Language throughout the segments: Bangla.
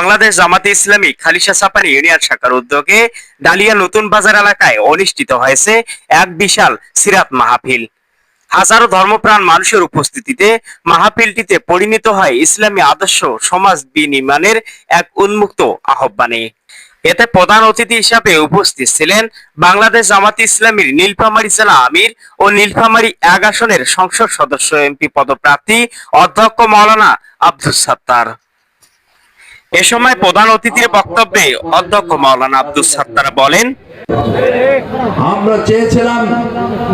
বাংলাদেশ জামাতে ইসলামী খালিশা সাপানি ইউনিয়ন শাখার উদ্যোগে ডালিয়া নতুন বাজার এলাকায় অনুষ্ঠিত হয়েছে এক বিশাল সিরাত মাহফিল। হাজারো ধর্মপ্রাণ মানুষের উপস্থিতিতে মাহফিলটিতে পরিণত হয় ইসলামী আদর্শ সমাজ বিনির্মাণের এক উন্মুক্ত আহ্বানে। এতে প্রধান অতিথি হিসাবে উপস্থিত ছিলেন বাংলাদেশ জামাতে ইসলামীর নীলফামারী জেলা আমির ও নীলফামারী এক আসনের সংসদ সদস্য এমপি পদপ্রার্থী অধ্যক্ষ মাওলানা আব্দুল সাত্তার। এ সময় প্রধান অতিথির বক্তব্যে অধ্যক্ষ মাওলানা আব্দুল সাত্তার বলেন আমরা চেয়েছিলাম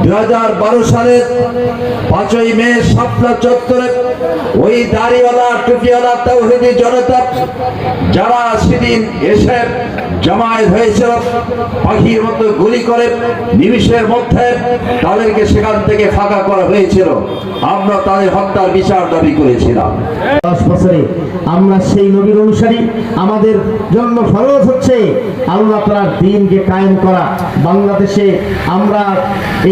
দুই হাজার বারো সালের পাঁচই মে শাপলা চত্বরে ওই দাড়িওয়ালা টুপিওয়ালা তৌহিদি জনতা যারা সেদিন এসে জমায়েত হয়েছিল পাখির মতো গুলি করে নিমিষের মধ্যে তাদেরকে সেখান থেকে ফাঁকা করা হয়েছিল। আমরা তাদের হত্যার বিচার দাবি করেছিলাম। দশ বছরে আমরা সেই নবীর অনুসারী আমাদের জন্ম ফরজ আল্লাহ তালার দিনকে কায়েম করা। বাংলাদেশে আমরা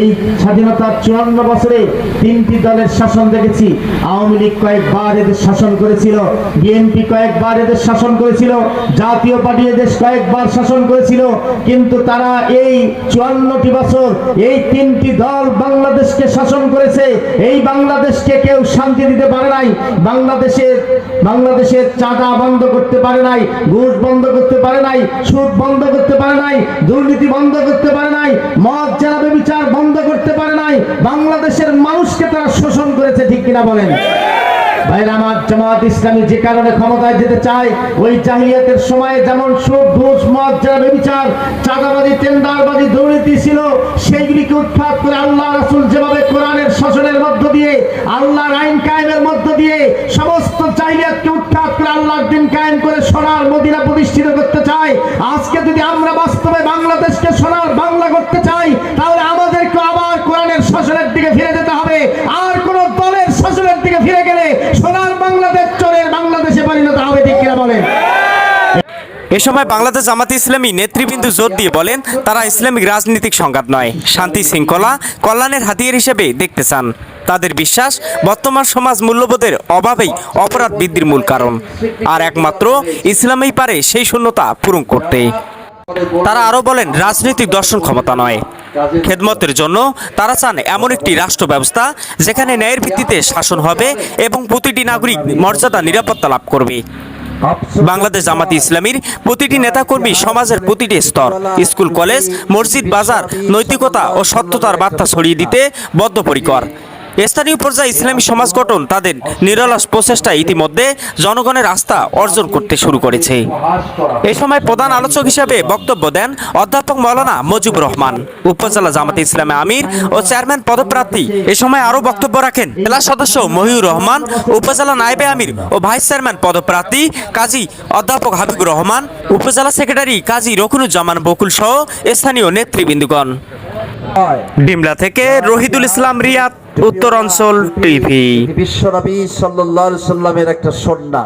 এই স্বাধীনতার চুয়ান্ন বছরে তিনটি দলের শাসন দেখেছি। আওয়ামী লীগ কয়েকবার এদের শাসন করেছিল, বিএনপি কয়েকবার এদের শাসন করেছিল, জাতীয় পার্টি এদেশ কয়েকবার শাসন করেছিল, কিন্তু তারা এই চুয়ান্নটি বছর এই তিনটি দল বাংলাদেশকে শাসন করেছে। এই বাংলাদেশকে কেউ শান্তি দিতে পারে নাই। বাংলাদেশের বাংলাদেশের চাঁদা বন্ধ করতে পারে নাই, ঘুষ বন্ধ করতে পারে নাই, সুদ বন্ধ করতে পারে নাই, দুর্নীতি বন্ধ করতে পারে নাই, মদ জানাবে বিচার বন্ধ করতে পারে নাই, বাংলাদেশের মানুষকে তারা শোষণ করেছে, ঠিক কিনা বলেন? সেইগুলিকে করে আল্লাহ যেভাবে কোরআনের মধ্য দিয়ে, আল্লাহর আইন মধ্য দিয়ে সমস্ত করে আল্লাহর দিন কায়েম করে প্রতিষ্ঠিত করতে আজকে যদি আমরা বাস্তবে বাংলাদেশকে সোনার বাংলা করতে চাই, তাহলে আমাদেরকে আবার কোরআনের শাসনের দিকে ফিরে যেতে হবে। আর কোন দলের শাসনের দিকে ফিরে গেলে সোনার বাংলাদেশ, চোরের বাংলাদেশে পরিণত হবে, ঠিক কিনা বলেন? এ সময় বাংলাদেশ জামাতে ইসলামী নেতৃবৃন্দ জোর দিয়ে বলেন, তারা ইসলামিক রাজনৈতিক সংঘাত নয়, শান্তি শৃঙ্খলা কল্যাণের হাতিয়ার হিসেবে দেখতে চান। তাদের বিশ্বাস বর্তমান সমাজ মূল্যবোধের অভাবেই অপরাধ বৃদ্ধির মূল কারণ। আর একমাত্র ইসলামেই পারে সেই শূন্যতা পূরণ করতে। তারা আরও বলেন, রাজনৈতিক দর্শন ক্ষমতা নয়। খেদমতের জন্য তারা চান এমন একটি রাষ্ট্র ব্যবস্থা যেখানে ন্যায়ের ভিত্তিতে শাসন হবে এবং প্রতিটি নাগরিক মর্যাদা, নিরাপত্তা লাভ করবে। বাংলাদেশ জামাতি ইসলামীর প্রতিটি নেতাকর্মী সমাজের প্রতিটি স্তর, স্কুল, কলেজ, মসজিদ, বাজার, নৈতিকতা ও সত্যতার বার্তা ছড়িয়ে দিতে বদ্ধপরিকর। স্থানীয় পর্যায়ে ইসলামী সমাজ গঠন তাদের নিরলস প্রচেষ্টা ইতিমধ্যে জনগণের আস্থা অর্জন করতে শুরু করেছে। এ সময় প্রধান আলোচক হিসেবে বক্তব্য দেন অধ্যাপক মৌলানা মজিবুর রহমান। উপজেলা জামাতে ইসলামে আমির ও চেয়ারম্যান পদপ্রার্থী এ সময় আরও বক্তব্য রাখেন জেলা সদস্য মহিউর রহমান, উপজেলা নায়েবে আমির ও ভাইস চেয়ারম্যান পদপ্রার্থী কাজী অধ্যাপক হাবিবুর রহমান, উপজেলা সেক্রেটারি কাজী রকুনুজ্জামান বকুল সহ স্থানীয় নেতৃবৃন্দগণ। ডিমলা থেকে রহিদুল ইসলাম রিয়াদ উত্তর অঞ্চল টিভি বিশ্বনবী সাল্লাল্লাহু আলাইহি সাল্লামের একটা সন্না